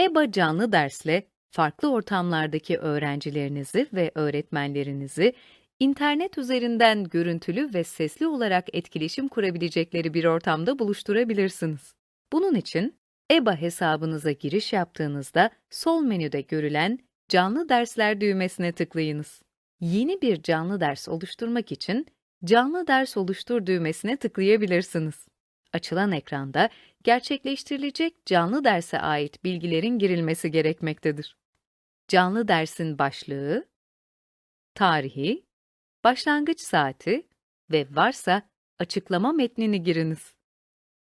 EBA canlı dersle farklı ortamlardaki öğrencilerinizi ve öğretmenlerinizi internet üzerinden görüntülü ve sesli olarak etkileşim kurabilecekleri bir ortamda buluşturabilirsiniz. Bunun için EBA hesabınıza giriş yaptığınızda sol menüde görülen Canlı Dersler düğmesine tıklayınız. Yeni bir canlı ders oluşturmak için Canlı Ders Oluştur düğmesine tıklayabilirsiniz. Açılan ekranda gerçekleştirilecek canlı derse ait bilgilerin girilmesi gerekmektedir. Canlı dersin başlığı, tarihi, başlangıç saati ve varsa açıklama metnini giriniz.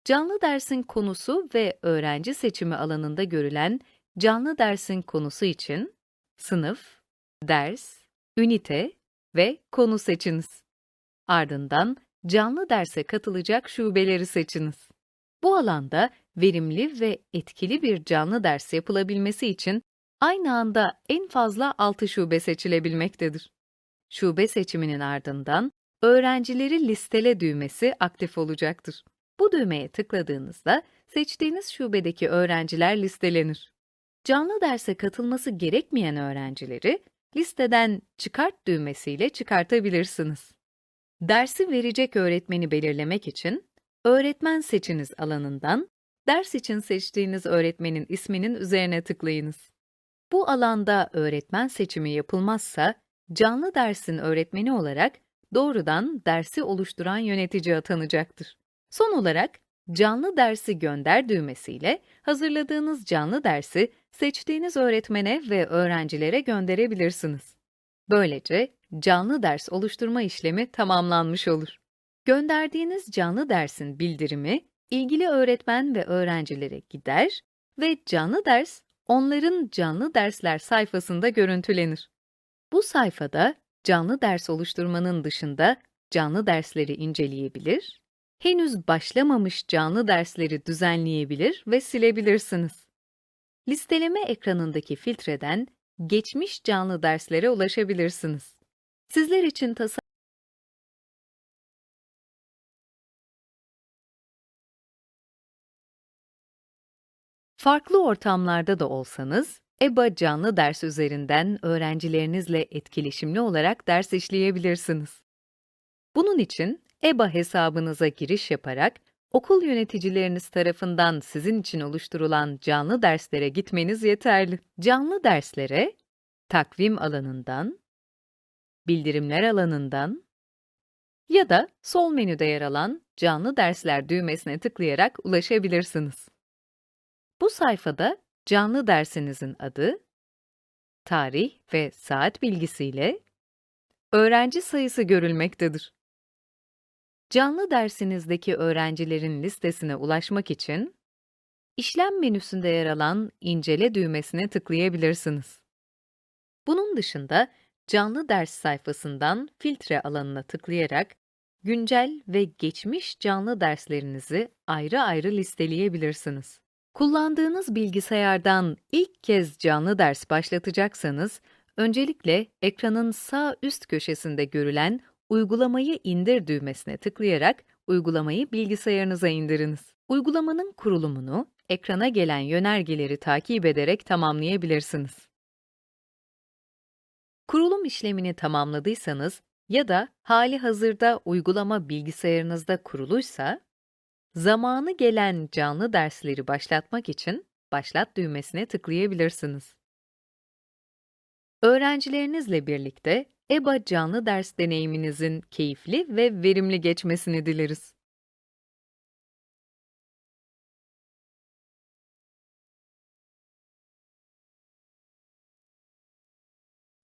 Canlı dersin konusu ve öğrenci seçimi alanında görülen canlı dersin konusu için sınıf, ders, ünite ve konu seçiniz. Ardından canlı derse katılacak şubeleri seçiniz. Bu alanda verimli ve etkili bir canlı ders yapılabilmesi için aynı anda en fazla 6 şube seçilebilmektedir. Şube seçiminin ardından öğrencileri listele düğmesi aktif olacaktır. Bu düğmeye tıkladığınızda seçtiğiniz şubedeki öğrenciler listelenir. Canlı derse katılması gerekmeyen öğrencileri listeden çıkart düğmesiyle çıkartabilirsiniz. Dersi verecek öğretmeni belirlemek için öğretmen seçiniz alanından ders için seçtiğiniz öğretmenin isminin üzerine tıklayınız. Bu alanda öğretmen seçimi yapılmazsa canlı dersin öğretmeni olarak doğrudan dersi oluşturan yönetici atanacaktır. Son olarak canlı dersi gönder düğmesiyle hazırladığınız canlı dersi seçtiğiniz öğretmene ve öğrencilere gönderebilirsiniz. Böylece canlı ders oluşturma işlemi tamamlanmış olur. Gönderdiğiniz canlı dersin bildirimi ilgili öğretmen ve öğrencilere gider ve canlı ders onların canlı dersler sayfasında görüntülenir. Bu sayfada canlı ders oluşturmanın dışında canlı dersleri inceleyebilir, henüz başlamamış canlı dersleri düzenleyebilir ve silebilirsiniz. Listeleme ekranındaki filtreden geçmiş canlı derslere ulaşabilirsiniz. Sizler için tasarlanan Farklı ortamlarda da olsanız, EBA canlı ders üzerinden öğrencilerinizle etkileşimli olarak ders işleyebilirsiniz. Bunun için EBA hesabınıza giriş yaparak okul yöneticileriniz tarafından sizin için oluşturulan canlı derslere gitmeniz yeterli. Canlı derslere takvim alanından, bildirimler alanından ya da sol menüde yer alan canlı dersler düğmesine tıklayarak ulaşabilirsiniz. Bu sayfada canlı dersinizin adı, tarih ve saat bilgisiyle öğrenci sayısı görülmektedir. Canlı dersinizdeki öğrencilerin listesine ulaşmak için işlem menüsünde yer alan incele düğmesine tıklayabilirsiniz. Bunun dışında canlı ders sayfasından filtre alanına tıklayarak güncel ve geçmiş canlı derslerinizi ayrı ayrı listeleyebilirsiniz. Kullandığınız bilgisayardan ilk kez canlı ders başlatacaksanız, öncelikle ekranın sağ üst köşesinde görülen Uygulamayı indir düğmesine tıklayarak uygulamayı bilgisayarınıza indiriniz. Uygulamanın kurulumunu ekrana gelen yönergeleri takip ederek tamamlayabilirsiniz. Kurulum işlemini tamamladıysanız ya da hali hazırda uygulama bilgisayarınızda kuruluysa, zamanı gelen canlı dersleri başlatmak için Başlat düğmesine tıklayabilirsiniz. Öğrencilerinizle birlikte EBA canlı ders deneyiminizin keyifli ve verimli geçmesini dileriz.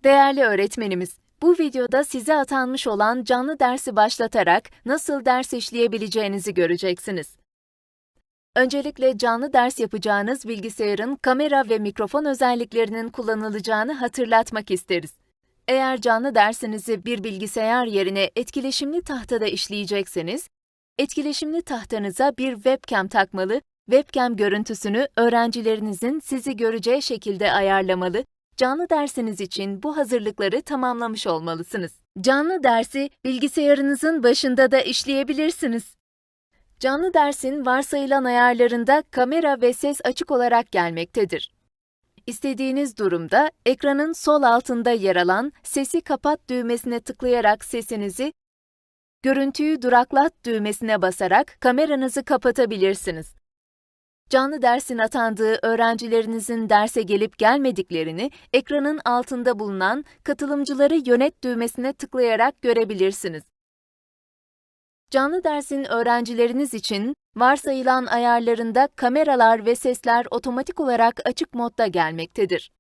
Değerli öğretmenimiz, bu videoda size atanmış olan canlı dersi başlatarak nasıl ders işleyebileceğinizi göreceksiniz. Öncelikle canlı ders yapacağınız bilgisayarın kamera ve mikrofon özelliklerinin kullanılacağını hatırlatmak isteriz. Eğer canlı dersinizi bir bilgisayar yerine etkileşimli tahtada işleyecekseniz, etkileşimli tahtanıza bir webcam takmalı, webcam görüntüsünü öğrencilerinizin sizi göreceği şekilde ayarlamalı, canlı dersiniz için bu hazırlıkları tamamlamış olmalısınız. Canlı dersi bilgisayarınızın başında da işleyebilirsiniz. Canlı dersin varsayılan ayarlarında kamera ve ses açık olarak gelmektedir. İstediğiniz durumda ekranın sol altında yer alan Sesi kapat düğmesine tıklayarak sesinizi, Görüntüyü duraklat düğmesine basarak kameranızı kapatabilirsiniz. Canlı dersin atandığı öğrencilerinizin derse gelip gelmediklerini ekranın altında bulunan Katılımcıları yönet düğmesine tıklayarak görebilirsiniz. Canlı dersin öğrencileriniz için varsayılan ayarlarında kameralar ve sesler otomatik olarak açık modda gelmektedir.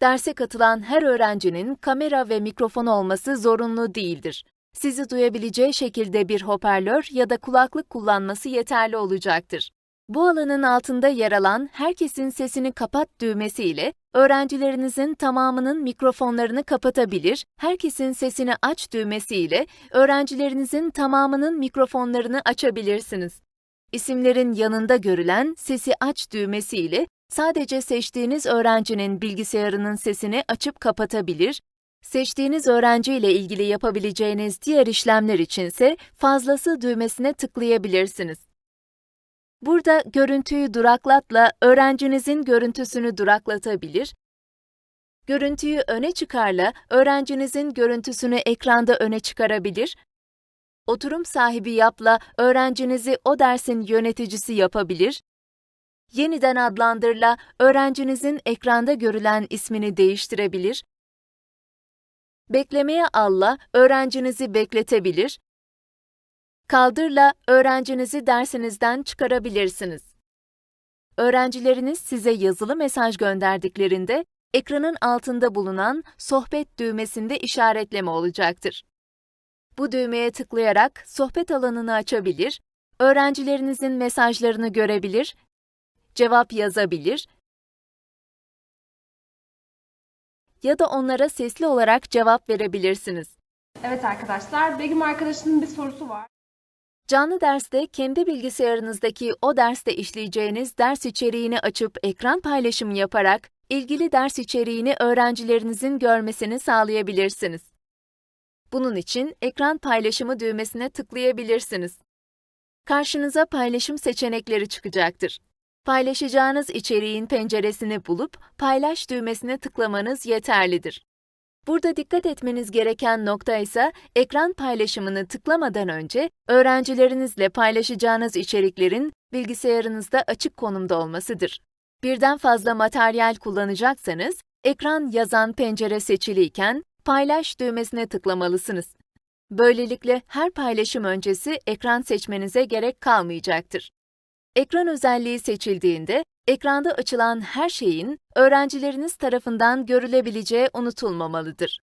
Derse katılan her öğrencinin kamera ve mikrofon olması zorunlu değildir. Sizi duyabileceği şekilde bir hoparlör ya da kulaklık kullanması yeterli olacaktır. Bu alanın altında yer alan herkesin sesini kapat düğmesi ile öğrencilerinizin tamamının mikrofonlarını kapatabilir, herkesin sesini aç düğmesi ile öğrencilerinizin tamamının mikrofonlarını açabilirsiniz. İsimlerin yanında görülen sesi aç düğmesi ile sadece seçtiğiniz öğrencinin bilgisayarının sesini açıp kapatabilir, seçtiğiniz öğrenci ile ilgili yapabileceğiniz diğer işlemler içinse fazlası düğmesine tıklayabilirsiniz. Burada görüntüyü duraklatla öğrencinizin görüntüsünü duraklatabilir, görüntüyü öne çıkarla öğrencinizin görüntüsünü ekranda öne çıkarabilir, oturum sahibi yapla öğrencinizi o dersin yöneticisi yapabilir, yeniden adlandırla öğrencinizin ekranda görülen ismini değiştirebilir, beklemeye alla öğrencinizi bekletebilir, Kaldırla öğrencinizi dersinizden çıkarabilirsiniz. Öğrencileriniz size yazılı mesaj gönderdiklerinde ekranın altında bulunan sohbet düğmesinde işaretleme olacaktır. Bu düğmeye tıklayarak sohbet alanını açabilir, öğrencilerinizin mesajlarını görebilir, cevap yazabilir ya da onlara sesli olarak cevap verebilirsiniz. Evet arkadaşlar, Begüm arkadaşının bir sorusu var. Canlı derste kendi bilgisayarınızdaki o derste işleyeceğiniz ders içeriğini açıp ekran paylaşımı yaparak ilgili ders içeriğini öğrencilerinizin görmesini sağlayabilirsiniz. Bunun için ekran paylaşımı düğmesine tıklayabilirsiniz. Karşınıza paylaşım seçenekleri çıkacaktır. Paylaşacağınız içeriğin penceresini bulup paylaş düğmesine tıklamanız yeterlidir. Burada dikkat etmeniz gereken nokta ise ekran paylaşımını tıklamadan önce öğrencilerinizle paylaşacağınız içeriklerin bilgisayarınızda açık konumda olmasıdır. Birden fazla materyal kullanacaksanız ekran yazan pencere seçiliyken paylaş düğmesine tıklamalısınız. Böylelikle her paylaşım öncesi ekran seçmenize gerek kalmayacaktır. Ekran özelliği seçildiğinde ekranda açılan her şeyin öğrencileriniz tarafından görülebileceği unutulmamalıdır.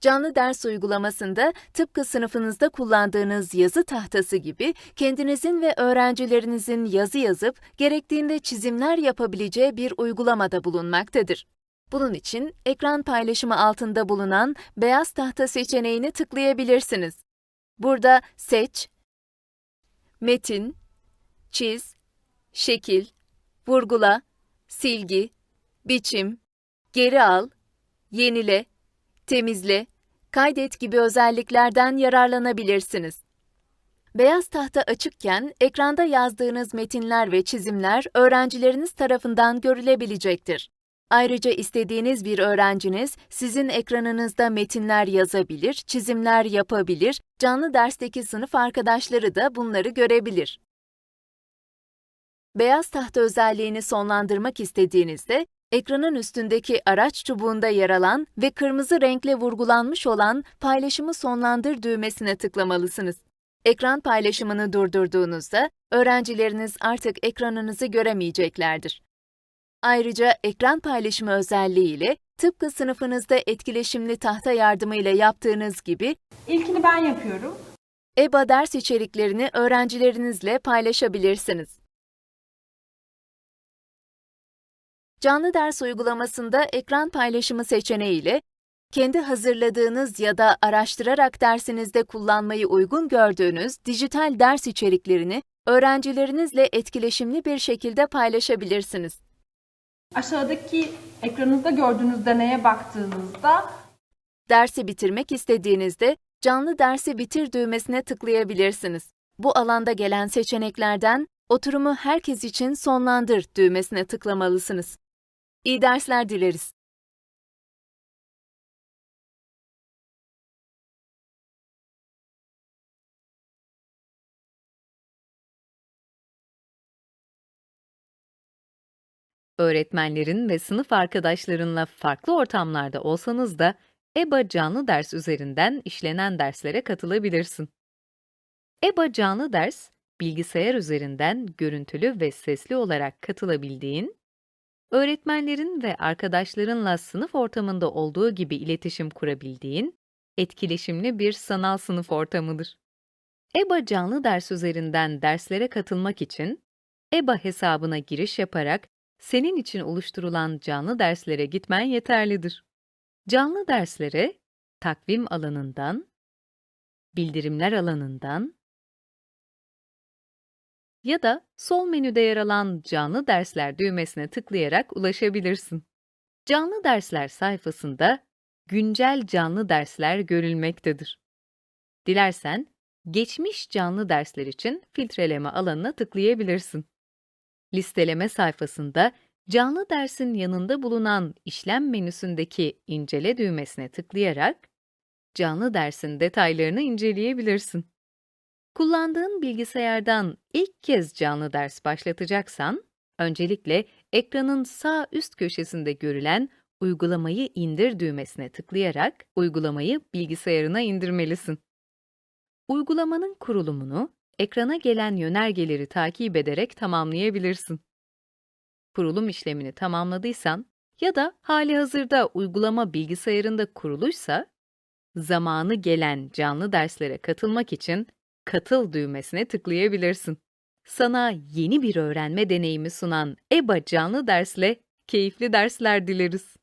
Canlı ders uygulamasında tıpkı sınıfınızda kullandığınız yazı tahtası gibi kendinizin ve öğrencilerinizin yazı yazıp gerektiğinde çizimler yapabileceği bir uygulamada bulunmaktadır. Bunun için ekran paylaşımı altında bulunan beyaz tahta seçeneğini tıklayabilirsiniz. Burada seç, metin, çiz, şekil, vurgula, silgi, biçim, geri al, yenile, temizle, kaydet gibi özelliklerden yararlanabilirsiniz. Beyaz tahta açıkken ekranda yazdığınız metinler ve çizimler öğrencileriniz tarafından görülebilecektir. Ayrıca istediğiniz bir öğrenciniz sizin ekranınızda metinler yazabilir, çizimler yapabilir, canlı dersteki sınıf arkadaşları da bunları görebilir. Beyaz tahta özelliğini sonlandırmak istediğinizde, ekranın üstündeki araç çubuğunda yer alan ve kırmızı renkle vurgulanmış olan Paylaşımı sonlandır düğmesine tıklamalısınız. Ekran paylaşımını durdurduğunuzda, öğrencileriniz artık ekranınızı göremeyeceklerdir. Ayrıca ekran paylaşımı özelliğiyle tıpkı sınıfınızda etkileşimli tahta yardımıyla yaptığınız gibi İlkini ben yapıyorum. EBA ders içeriklerini öğrencilerinizle paylaşabilirsiniz. Canlı ders uygulamasında ekran paylaşımı seçeneğiyle kendi hazırladığınız ya da araştırarak dersinizde kullanmayı uygun gördüğünüz dijital ders içeriklerini öğrencilerinizle etkileşimli bir şekilde paylaşabilirsiniz. Aşağıdaki ekranınızda gördüğünüz deneye baktığınızda Dersi bitirmek istediğinizde canlı dersi bitir düğmesine tıklayabilirsiniz. Bu alanda gelen seçeneklerden oturumu herkes için sonlandır düğmesine tıklamalısınız. İyi dersler dileriz. Öğretmenlerin ve sınıf arkadaşlarınla farklı ortamlarda olsanız da EBA canlı ders üzerinden işlenen derslere katılabilirsin. EBA canlı ders, bilgisayar üzerinden görüntülü ve sesli olarak katılabildiğin, öğretmenlerin ve arkadaşlarınla sınıf ortamında olduğu gibi iletişim kurabildiğin, etkileşimli bir sanal sınıf ortamıdır. EBA canlı ders üzerinden derslere katılmak için, EBA hesabına giriş yaparak senin için oluşturulan canlı derslere gitmen yeterlidir. Canlı derslere takvim alanından, bildirimler alanından ya da sol menüde yer alan canlı dersler düğmesine tıklayarak ulaşabilirsin. Canlı dersler sayfasında güncel canlı dersler görülmektedir. Dilersen geçmiş canlı dersler için filtreleme alanına tıklayabilirsin. Listeleme sayfasında canlı dersin yanında bulunan işlem menüsündeki incele düğmesine tıklayarak canlı dersin detaylarını inceleyebilirsin. Kullandığın bilgisayardan ilk kez canlı ders başlatacaksan, öncelikle ekranın sağ üst köşesinde görülen uygulamayı indir düğmesine tıklayarak uygulamayı bilgisayarına indirmelisin. Uygulamanın kurulumunu ekrana gelen yönergeleri takip ederek tamamlayabilirsin. Kurulum işlemini tamamladıysan ya da hali hazırda uygulama bilgisayarında kuruluysa, zamanı gelen canlı derslere katılmak için Katıl düğmesine tıklayabilirsin. Sana yeni bir öğrenme deneyimi sunan EBA canlı dersle keyifli dersler dileriz.